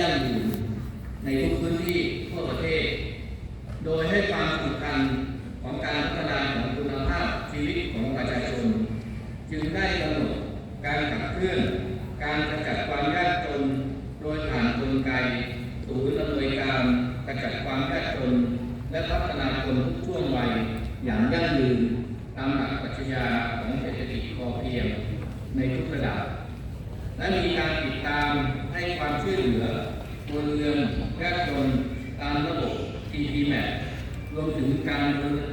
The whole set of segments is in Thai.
ยั่งยืนในทุกพื้นที่ทั่วประเทศ โดยให้ความสำคัญของการพัฒนาของคุณภาพชีวิตของประชาชน จึงได้กำหนดการขับเคลื่อน การกำจัดความยากจน โดยผ่านกลไกศูนย์อำนวยการกำจัดความยากจน และพัฒนาคนทุกช่วงวัยอย่างยั่งยืนตามหลักปรัชญาของเศรษฐกิจพอเพียงในทุกระดับ และมีการติดตามให้ความช่วยเหลือ ครัวเรือนยากจนตามระบบ TPMAP รวมถึงการ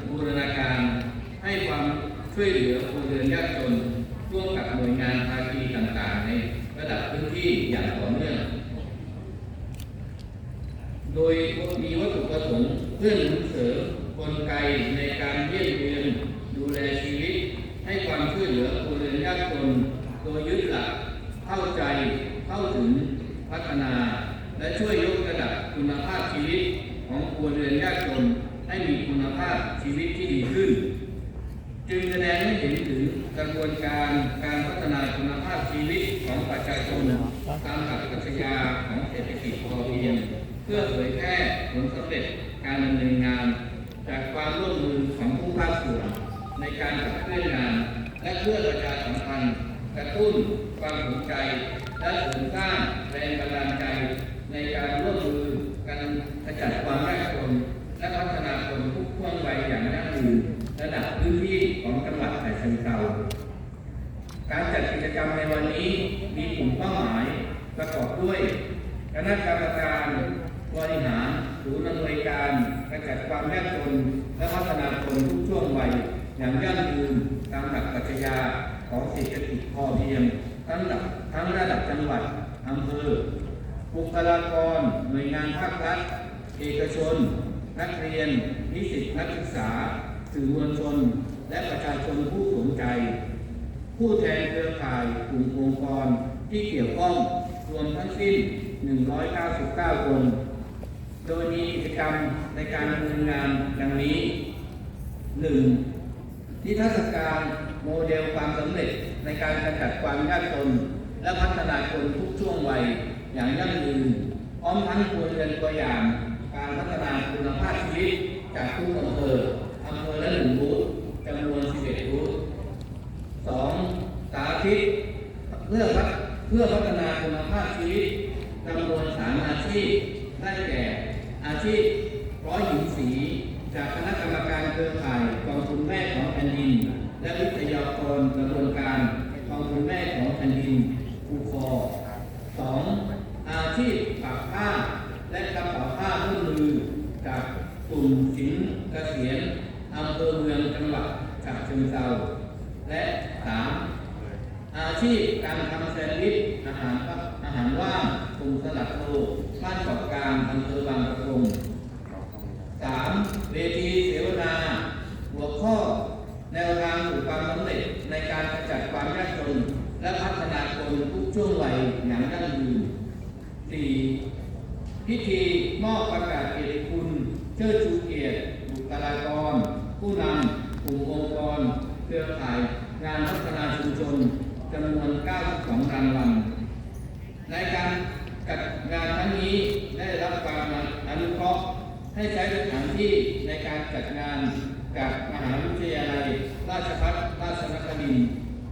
บูรณาการ ให้ความช่วยเหลือครัวเรือนยากจนร่วมกับหน่วยงานภาคีต่างๆ ในระดับพื้นที่อย่างต่อเนื่อง โดยมีวัตถุประสงค์เพื่อหนุนเสริมกลไกในการเยี่ยมเยียนดูแลชีวิต ให้ความช่วยเหลือครัวเรือนยากจน โดยยึดหลักเข้าใจเข้าถึงพัฒนา และช่วยยกระดับคุณภาพชีวิตของครัวเรือนยากจนให้มีคุณภาพชีวิตที่ดีขึ้น จึงแสดงให้เห็นถึงกระบวนการการพัฒนาคุณภาพชีวิตของประชาชนตามหลักปรัชญาของเศรษฐกิจพอเพียงเพื่อเผยแพร่ผลสำเร็จการดำเนินงาน จากความร่วมมือของทุกภาคส่วนในการขับเคลื่อนงาน และเพื่อประชาสัมพันธ์กระตุ้นความสนใจและเสริมสร้างแรงบันดาลใจ ในการร่วมมือกันขจัดความยากจนและพัฒนาคนทุกช่วงวัยอย่างยั่งยืนระดับพื้นที่ของจังหวัดฉะเชิงเทราการจัดกิจกรรมในวันนี้มีกลุ่มเป้าหมายประกอบด้วยคณะกรรมการบริหารศูนย์อำนวยการกำจัดความยากจนและพัฒนาคนทุกช่วงวัยอย่างยั่งยืนตามหลักปรัชญาของเศรษฐกิจพอเพียงทั้งระดับทั้งระดับจังหวัดอำเภอ บุคลากร หน่วยงานภาครัฐ เอกชน นักเรียน นิสิตนักศึกษา สื่อมวลชน และประชาชนผู้สนใจ ผู้แทนเครือข่ายกลุ่มองค์กรที่เกี่ยวข้องรวมทั้งสิ้น 199 คน โดยมีกิจกรรมในการดำเนินงานดังนี้ 1. นิทรรศการโมเดลความสำเร็จในการกำจัดความยากจนและพัฒนาคนทุกช่วงวัย อย่างยั่งยืนพร้อมทั้งครัวเรืนตัวอย่างการพัฒนาคุณภาพชีวิตจากทุกอำเภออำเภอละหนึ่งบูธจำนวน 11 บูธสองสาธิตเพื่อพัเพื่อพัฒนาคุณภาพชีวิตจำนวนสามอาชีพได้แก่ อาชีพร้อยหญิงสี จากคณะกรรมการเครือข่ายกองทุนแม่ของแผ่นดิน และวิทยากรกระบวนการกองทุนแม่ของแผ่นดินคูคอสอง ชีพปักผ้า และกระเป๋าผ้าเครื่องมือจากกลุ่มสินเกษียณอำเภอเมืองจังหวัดฉะเชิงเทราและสามอาชีพการทำแซนด์วิชอาหารอาหารว่างกลุ่มสลัดโลบ้านเกาะกลางอำเภอบางประกงสามเวทีเสวนา หัวข้อ แนวทางสู่ความสำเร็จในการกำจัดความยากจน และพัฒนาคนทุกช่วงวัยอย่างยั่งยืน 4. พิธีมอบประกาศเกียรติคุณ เชิดชูเกียรติบุคลากร ผู้นำกลุ่มองค์กร เครือข่าย งานพัฒนาชุมชนจำนวน 92 รางวัล ในการจัดงานครั้งนี้ได้รับความอนุเคราะห์ให้ใช้สถานที่ในการจัดงานกับมหาวิทยาลัย ราชภัฏราชนครินทร์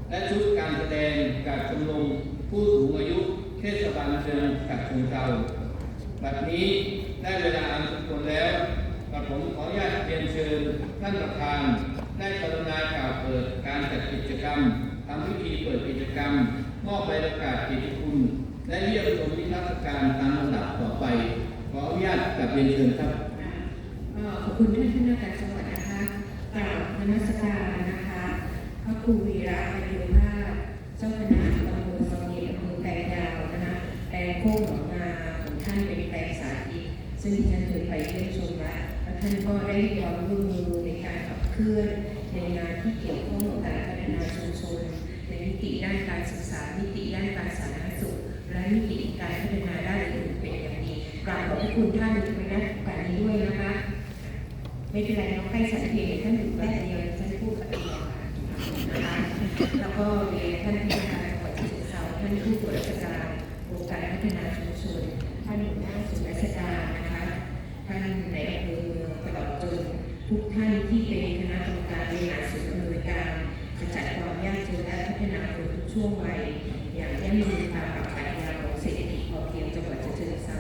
และชุดการแสดงจากชมรมผู้สูงอายุ เทศบาลเมืองฉะเชิงเทาบัดนี้ได้เวลาอันสมควรแล้วกระผมขออนุญาตเรียนเชิญท่านประธาน ได้กรุณากล่าวเปิดการจัดกิจกรรมทำพิธีเปิดกิจกรรม มอบใบประกาศกียรติคุณ และเยี่ยมชมนิทรรศการตามลำดับต่อไป ขออนุญาตกลับเรียนเชิญครับขอบคุณท่านคณะการจังหวัดนะคะกราบนมัสการนะคะพระครูวีระอายุมากเจ้าคณะตำบลสมีอำเภอแปลงยาวนะคะแปลง โค้งหนองนาของท่านเป็นแปลงสาธิตซึ่งดิฉันเคยไปเยี่ยมชมแล้วและท่านก็ได้ความร่วมมือในการขับเคลื่อนในงานที่เกี่ยวข้องกับการพัฒนาชุมชนในมิติด้านการศึกษามิติด้านการสาธารณสุข และมิติการพัฒนาด้านอื่นๆเป็นอย่างดีกราบขอบพระคุณท่านในนักการนี้ด้วยนะคะ ไม่เป็นไรน้องใกล้สันเพลท่านอยู่แบบเดียวฉันพูดกับเดียวนะคะแล้วก็มีท่านผู้การจังหวัดฉะเชิงเท ราท่านผู้ตรวจราชการองการพัฒนาชุมชนท่านหัวหน้าส่วนราชการนะคะท่านในอำเภอเมืองตลอดจนทุกท่านที่เป็นคณะกรรมการบริหารส่วนอำนวยการขจัดความยากจนและพัฒนาคนทุกช่วงวัยอย่างยั่งยืนตามหลักปรัชญาของเศรษฐกิจพอเพียงจังหวัดฉะเชิงเทรา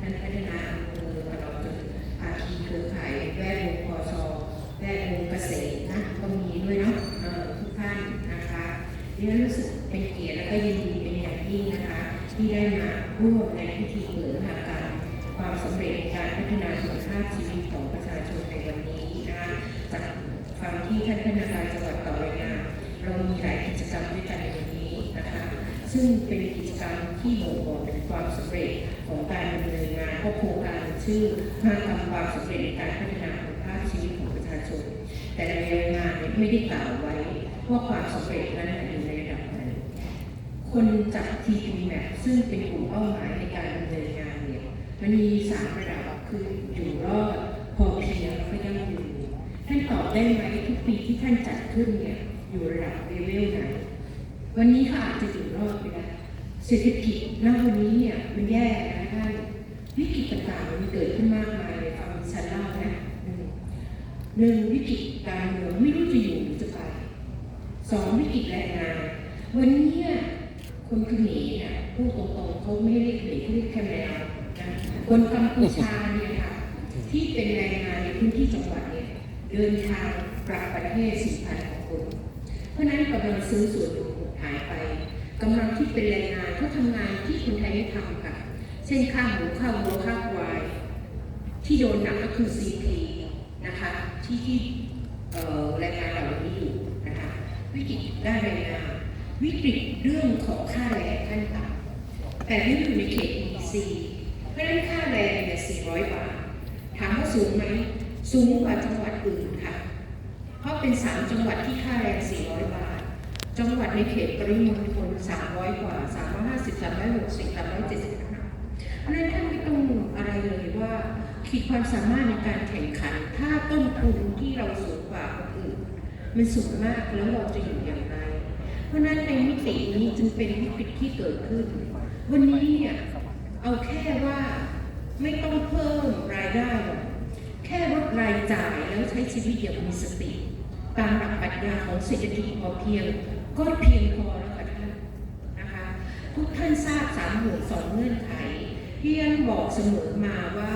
ท่านพัฒนาอำเภอตลอดจนภาคีเครือข่ายแวดวงพอชแวดวงเกษตรนะก็มีด้วยเนาะทุกท่านนะคะดิฉันรู้สึกเป็นเกียรติและก็ยิน ที่ได้มาร่วมในพิธีเปิดมหากรรมความสำเร็จในการพัฒนาคุณภาพชีวิตของประชาชนในวันนี้นะคะจากฟังที่ท่านผู้ว่าการจังหวัดต่อรายงานเรามีหลายกิจกรรมด้วยกันในวันนี้นะคะ ซึ่งเป็นกิจกรรมที่บ่งบอกถึงความสำเร็จของการดำเนินงานเพราะโครงการชื่อมากรรมความสำเร็จในการพัฒนาคุณภาพชีวิตของประชาชน แต่ในรายงานไม่ได้กล่าวไว้ว่าความสำเร็จนั้นอยู่ใน คนจาก TP Map ซึ่งเป็นกลุ่มเป้าหมายในการดำเนินงานเนี่ยมันมีสามระดับคืออยู่รอดพอเพียงและยั่งยืนท่านตอบได้ไหมทุกปีที่ท่านจัดขึ้นเนี่ยอยู่ระดับเลเวลไหนวันนี้เขาอาจจะอยู่รอดไปได้เศรษฐกิจณวันนี้เนี่ยมันแย่นะท่านวิกฤตต่างๆมันเกิดขึ้นมากมายเลยฟังฉันเล่านะหนึ่งวิกฤตการเมืองไม่รู้จะอยู่หรือจะไปสองวิกฤตแรงงานวันนี้เนี่ย คนเขมรเนี่ยพูดตรงๆเขาไม่ได้เขมรเขาเรียกแคมแมวนะคนกัมพูชาเนี่ยค่ะที่เป็นแรงงานในพื้นที่จังหวัดเนี่ยเดินทางกลับประเทศสี่พันกว่าคน เพราะนั้นกำลังซื้อส่วนหนึ่งหายไปกำลังที่เป็นแรงงานเขาทำงานที่คนไทยไม่ทำค่ะ เช่นข้าวหมูข้าววัวข้าวควาย ที่โดนหนักก็คือ CP นะคะ ที่ที่แรงงานเหล่านี้อยู่นะคะวิกฤตด้านแรงงาน วิกฤตเรื่องของค่าแรงขั้นต่ำแต่นี่อยู่ในเขต EC เพราะนั้นค่าแรงเนี่ย400 บาท ถามว่าสูงไหม สูงกว่าจังหวัดอื่นค่ะ เพราะเป็น 3 จังหวัดที่ค่าแรง 400 บาท จังหวัดในเขตปริมณฑล300 กว่า 350 360 375เพราะฉะนั้นท่านไม่ต้องอะไรเลยว่าขีดความสามารถในการแข่งขัน ถ้าต้นทุนที่เราสูงกว่าคนอื่น มันสูงมากแล้วเราจะอยู่อย่างไร เพราะนั้นในมิตินี้จึงเป็นวิกฤตที่เกิดขึ้น วันนี้เนี่ยเอาแค่ว่าไม่ต้องเพิ่มรายได้ แค่ลดรายจ่ายแล้วใช้ชีวิตอย่างมีสติ ตามหลักปรัชญาของเศรษฐกิจพอเพียง ก็เพียงพอแล้วค่ะท่านนะคะ ทุกท่านทราบสามหมู่สองเงื่อนไขที่ท่านบอกเสมอมาว่า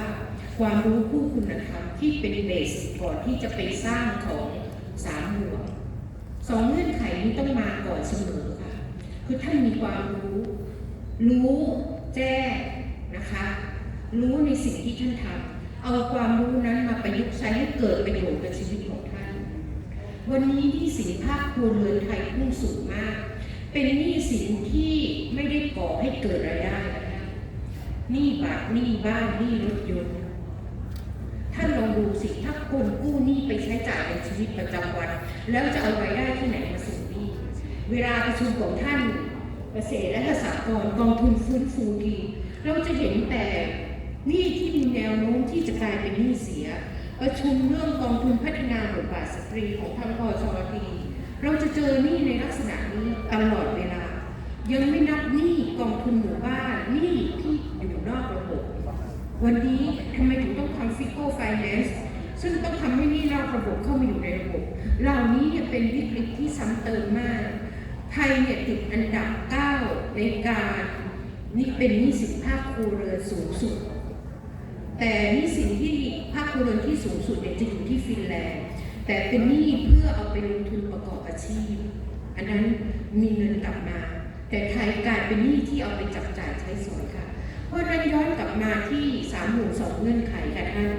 ความรู้คู่คุณธรรมที่เป็นเบสก่อนที่จะไปสร้างของสามหมู่ สองเงื่อนไขนี้ต้องมาก่อนเสมอค่ะคือท่านมีความรู้ รู้แจ้งนะคะ รู้ในสิ่งที่ท่านทำเอาความรู้นั้นมาประยุกต์ใช้ให้เกิดประโยชน์กับชีวิตของท่าน วันนี้หนี้สินภาคครัวเรือนไทยพุ่งสูงมาก เป็นหนี้สินที่ไม่ได้ก่อให้เกิดรายได้นะคะหนี้บาทหนี้บ้านหนี้รถยนต์ท่านลองดูสิถ้าคนกู้หนี้ไปใช้จ่ายในชีวิตประจำวัน แล้วจะเอารายได้ที่ไหนมาส่งหนี้เวลาประชุมของท่านเกษตรและสหกรณ์กองทุนฟื้นฟูทีเราจะเห็นแต่หนี้ที่มีแนวโน้มที่จะกลายเป็นหนี้เสีย ประชุมเรื่องกองทุนพัฒนาบทบาทสตรีของทางพชทีเราจะเจอหนี้ในลักษณะนี้ตลอดเวลา ยังไม่นับหนี้กองทุนหมู่บ้านหนี้ที่อยู่นอกระบบ วันนี้ทำไมถึงต้องทำฟิโกไฟแนนซ์ ซึ่งต้องทำให้นี้นอกระบบเข้ามาอยู่ในระบบ เหล่านี้เนี่ยเป็นวิกฤตที่ซ้ำเติมมาก ไทยเนี่ยติดอันดับ 9 ในการนี่เป็นหนี้สินภาคครัวเรือนสูงสุด แต่หนี้สินที่ภาคครัวเรือนที่สูงสุดเนี่ยจะอยู่ที่ฟินแลนด์ แต่เป็นหนี้เพื่อเอาไปลงทุนประกอบอาชีพ อันนั้นมีเงินกลับมา แต่ไทยกลายเป็นหนี้ที่เอาไปจับจ่ายใช้สอยค่ะ เพราะนั้นย้อนกลับมาที่สามหมู่สองเงื่อนไขค่ะท่าน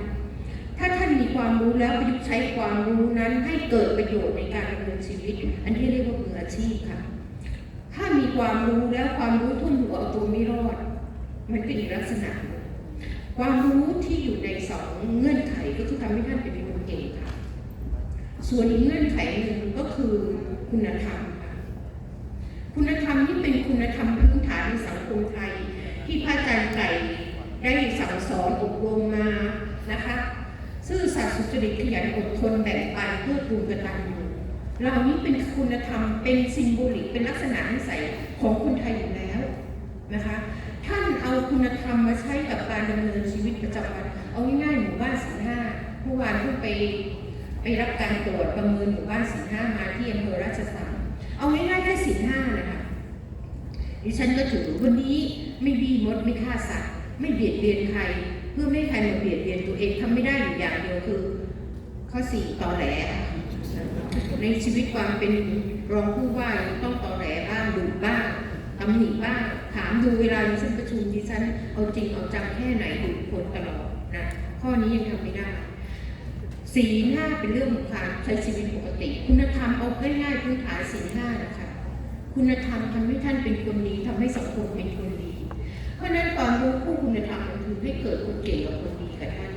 ถ้าท่านมีความรู้แล้วประยุกต์ใช้ความรู้นั้นให้เกิดประโยชน์ในการดำเนินชีวิต อันที่เรียกว่ามืออาชีพค่ะ ถ้ามีความรู้แล้วความรู้ทุ่นหัวเอาตัวไม่รอด มันเป็นอีลักษณะ ความรู้ที่อยู่ในสองเงื่อนไขก็คือทำให้ท่านเป็นคนเก่งค่ะ ส่วนอีกเงื่อนไขหนึ่งก็คือคุณธรรมค่ะคุณธรรมนี่เป็นคุณธรรมพื้นฐานในสังคมไทย ที่พระอาจารย์ไก่ได้สั่งสอนอบรมมานะคะ ซื่อสัตย์สุจริตขยันอดทนแบ่งปันเพื่อปูนกตัญญูเหล่านี้เป็นคุณธรรมเป็นซิมโบลิกเป็นลักษณะนิสัยของคนไทยอยู่แล้วนะคะ ท่านเอาคุณธรรมมาใช้กับการดำเนินชีวิตประจำวันเอาง่ายๆหมู่บ้านสีห้าเมื่อวานเพิ่งไปไปรับการตรวจประเมินหมู่บ้านสีห้ามาที่อำเภอราชสังเอาง่ายๆแค่สีห้านะคะดิฉันก็ถือวันนี้ไม่บีมดไม่ฆ่าสัตว์ไม่เบียดเบียนใคร เพื่อไม่ให้ใครมาเบียดเบียนตัวเองทำไม่ได้อยู่อย่างเดียวคือ ข้อสี่ตอแหล ในชีวิตความเป็นรองผู้ว่าต้องตอแหลบ้างดุบ้างตำหนิบ้างถามดูเวลาดิฉันประชุมดิฉันเอาจริงเอาจังแค่ไหนดุคนตลอดนะข้อนี้ยังทำไม่ได้สี่ห้าเป็นเรื่องของการใช้ชีวิตปกติ คุณธรรมเอาง่ายๆพื้นฐานสี่ห้านะคะคุณธรรมทำให้ท่านเป็นคนดีทำให้สังคมเป็นคนดี เพราะนั้นความรู้คู่คุณธรรม คือให้เกิดคนเก่งกับคนดีกับท่าน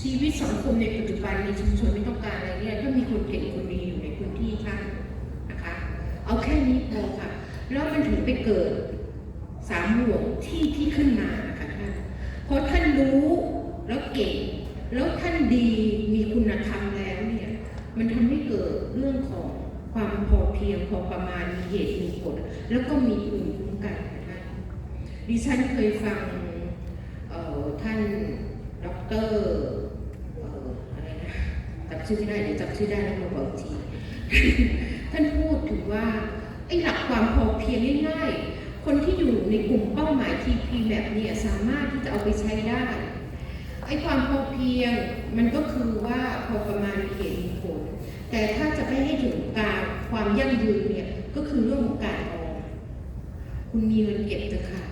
ชีวิตสังคมในปัจจุบันในชุมชนไม่ต้องการอะไรเนี่ยต้องมีคนเก่งคนดีอยู่ในพื้นที่ท่านนะคะ เอาแค่นี้พอค่ะแล้วมันถึงไปเกิดสามหลวงที่ที่ขึ้นมานะคะท่านพอท่านรู้แล้วเก่ง แล้วท่านดีมีคุณธรรมแล้วเนี่ยมันทำให้เกิดเรื่องของความพอเพียงพอประมาณมีเหตุมีผลแล้วก็มีภูมิคุ้มกันนะคะดิฉันเคยฟัง ท่านด็อกเตอร์อะไรนะจำชื่อไม่ได้เดี๋ยวจำชื่อได้แล้วมาบอกอีที ท่านพูดถึงว่าไอ้หลักความพอเพียงง่ายๆ คนที่อยู่ในกลุ่มเป้าหมาย TP แบบเนี้ยสามารถที่จะเอาไปใช้ได้ไอ้ความพอเพียงมันก็คือว่าพอประมาณมีเหตุมีผล แต่ถ้าจะไปให้ถึงการความยั่งยืนเนี่ยก็คือเรื่องของการออมคุณมีเงินเก็บเถอะค่ะ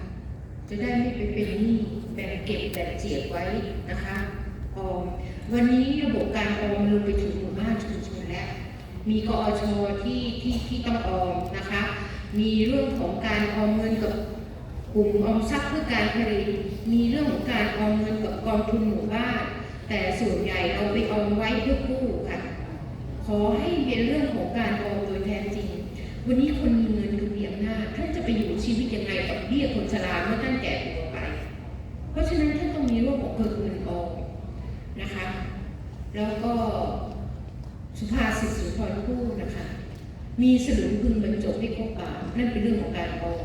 จะได้ไม่ไปเป็นหนี้ แบ่งเก็บแบ่งเจียดไว้นะคะออมวันนี้ระบบการออมลงไปถึงหมู่บ้านชุมชนแล้ว มีกอชที่ที่ที่ต้องออมนะคะ มีเรื่องของการออมเงินกับกลุ่มออมทรัพย์เพื่อการผลิต มีเรื่องของการออมเงินกับกองทุนหมู่บ้าน แต่ส่วนใหญ่เราไปออมไว้เพื่อกู้ค่ะ ขอให้เป็นเรื่องของการออมโดยแท้จริง วันนี้คนมีเงินคือมีอำนาจท่านจะไปอยู่ชีวิตยังไงกับเบี้ยคนชราเมื่อท่านแก่ตัว ราะฉะนั้นท่านต้องมีเรื่องของเงินออมนะคะ แล้วก็สุภาษิตสุนทรภู่นะคะ มีสลึงพึงบรรจบให้ครบปากนั่นเป็นเรื่องของการออม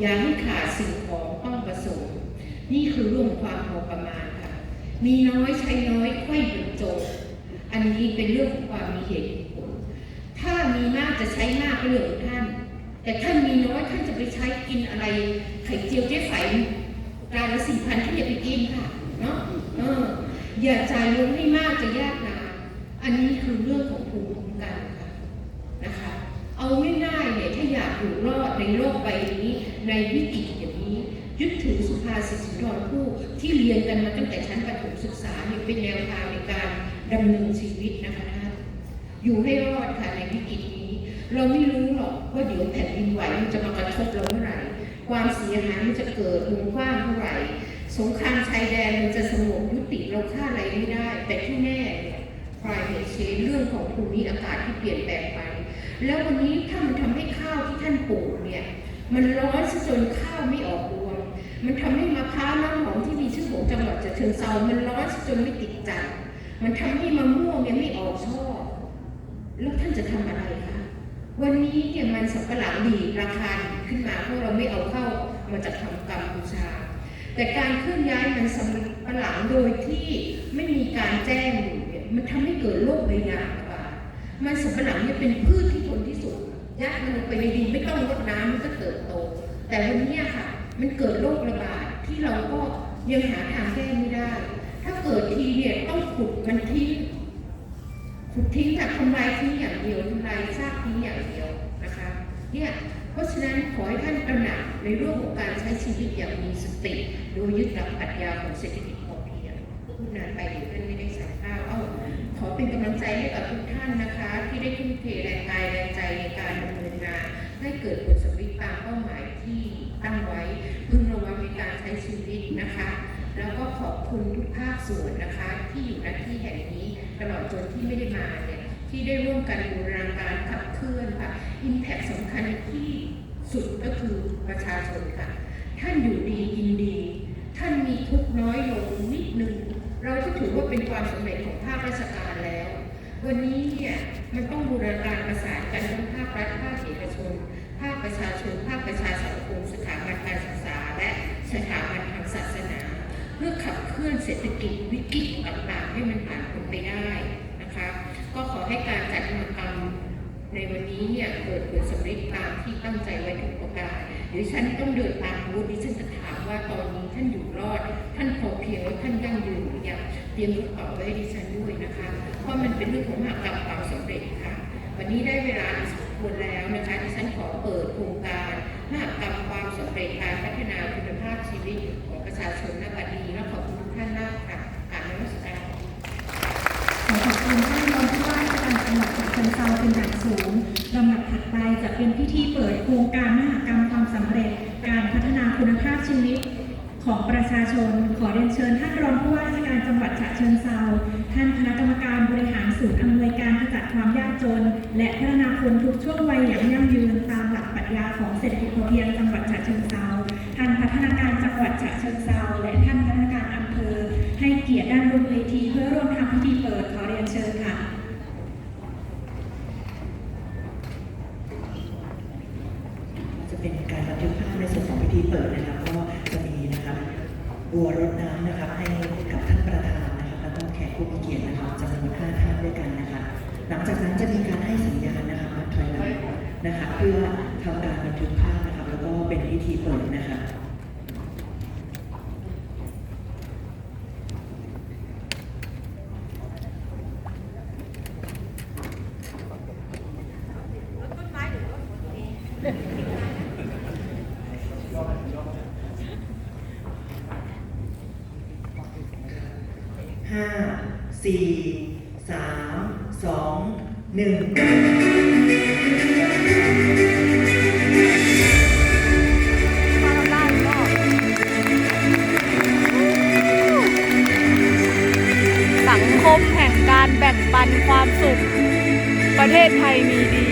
อย่าให้ขาดสิ่งของต้องประสงค์นี่คือเรื่องความพอประมาณค่ะ มีน้อยใช้น้อยค่อยบรรจบอันนี้เป็นเรื่องของความมีเหตุผล ถ้ามีมากจะใช้มากก็เรื่องของท่าน แต่ถ้านมีน้อยท่านจะไปใช้กินอะไรไข่เจียวเจ๊ไฝ จานละสี่พันที่อย่าไปกินค่ะเนาะเอออย่าจ่ายเงินให้มากจะยากนานอันนี้คือเรื่องของภูมิคุ้มกันค่ะนะคะ เอาง่ายๆเนี่ยถ้าอยากอยู่รอดในโลกใบนี้ในวิกฤตอย่างนี้ ยึดถือสุภาษิตสุนทรภู่ที่เรียนกันมาตั้งแต่ชั้นประถมศึกษาเนี่ยเป็นแนวทางในการดำเนินชีวิตนะคะท่านอยู่ให้รอดค่ะในวิกฤตนี้ เราไม่รู้หรอกว่าเดี๋ยวแผ่นดินไหวมันจะมากระทบเราเมื่อไหร่ ความเสียหายมันจะเกิดวงกว้างเท่าไหร่ สงครามชายแดนมันจะสงบยุติเราฆ่าอะไรไม่ได้ แต่ที่แน่เนี่ย climate change เรื่องของภูมิอากาศที่เปลี่ยนแปลงไป แล้ววันนี้ถ้ามันทำให้ข้าวที่ท่านปลูกเนี่ย มันร้อนจนข้าวไม่ออกรวง มันทำให้มะพร้าวน้ำหอมที่มีชื่อของจังหวัดฉะเชิงเซามันร้อนจนไม่ติดจันมันทำให้มะม่วงเนี่ยไม่ออกช่อแล้วท่านจะทำอะไรคะ เนี่ยมันสับปะหลังดีราคาขึ้นมาเพราะเราไม่เอาเข้ามาจากทำกัมพูชา แต่การเคลื่อนย้ายมันสับปะหลังโดยที่ไม่มีการแจ้งอยู่มันทำให้เกิดโรคใบหนาระบามันสับปะหลังเนี่ยเป็นพืชที่ทนที่สุดยัดมันลงไปในดินไม่ต้องรดน้ำมันก็เติบโต แต่วันนี้ค่ะ มันเกิดโรคระบาดที่เราก็ยังหาทางแก้ไม่ได้ ถ้าเกิดทีเนี่ยต้องขุดมันทิ้งถูกทิ้งจากทำลายทิ้งอย่างเดียวทำลายซากทิ้งอย่างเดียว เนี่ยเพราะฉะนั้นขอให้ท่านตระหนักในเรื่องของการใช้ชีวิตอย่างมีสติ โดยยึดหลักปรัชญาของเศรษฐกิจพอเพียงพูดนานไปเดี๋ยวท่านไม่ได้ใส่ข้าวเอ้าขอเป็นกำลังใจให้กับทุกท่านนะคะ ที่ได้ทุ่มเทแรงกายแรงใจในการดำเนินงานให้เกิดผลสำเร็จตามเป้าหมายที่ตั้งไว้พึงระวังในการใช้ชีวิตนะคะ แล้วก็ขอบคุณทุกภาคส่วนนะคะ ที่อยู่ณที่แห่งนี้ตลอดจนที่ไม่ได้มา ที่ได้ร่วมกันบูรณาการขับเคลื่อนค่ะอิมแพคสำคัญที่สุดก็คือประชาชนค่ะ ท่านอยู่ดีกินดี ท่านมีทุกน้อยลงนิดนึง เราก็ถือว่าเป็นความสำเร็จของภาคราชการแล้ว วันนี้เนี่ยมันต้องบูรณาการประสานกันทั้งภาครัฐภาคเอกชน ภาคประชาชน ภาคประชาสังคมสถาบันการศึกษา และสถาบันทางศาสนา เพื่อขับเคลื่อนเศรษฐกิจวิกฤตต่างๆให้มันผ่านพ้นไปได้นะคะ ก็ขอให้การจัดมหกรรมในวันนี้เนี่ยเกิดผลสำเร็จตามที่ตั้งใจไว้ทุกประการดิฉันต้องเดินตามบูธดิฉันจะถามว่าตอนนี้ท่านอยู่รอด ท่านพอเพียงและท่านยั่งยืนหรือยังเตรียมกระเป๋าไว้ดิฉันด้วยนะคะ เพราะมันเป็นเรื่องของหากรรมความสำเร็จค่ะ วันนี้ได้เวลาสมควรแล้วนะคะดิฉันขอเปิดโครงการมหากรรมความสำเร็จการพัฒนาคุณภาพชีวิตของประชาชนณบัดนี้และขอบคุณทุกท่านมากค่ะการนมัสการขอขอบคุณ จังหวัดฉะเชิงเทราเป็นอย่างสูงลำดับถัดไปจะเป็นพิธีเปิดโครงการมหกรรมความสำเร็จ การพัฒนาคุณภาพชีวิตของประชาชน ขอเรียนเชิญท่านรองผู้ว่าราชการจังหวัดฉะเชิงเทราท่านคณะกรรมการบริหารศูนย์อำนวยการขจัดความยากจน และพัฒนาคนทุกช่วงวัยอย่างยั่งยืนตามหลักปรัชญาของเศรษฐกิจพอเพียงจัง หลังจากนั้นจะมีการให้สัญญาณนะคะถอยหลังนะคะเพื่อทำการบันทึกภาพนะครับแล้วก็เป็นพิธีเปิดนะคะห้าสี่ มแห่งการแบ่งปันความสุข ประเทศไทยมีดี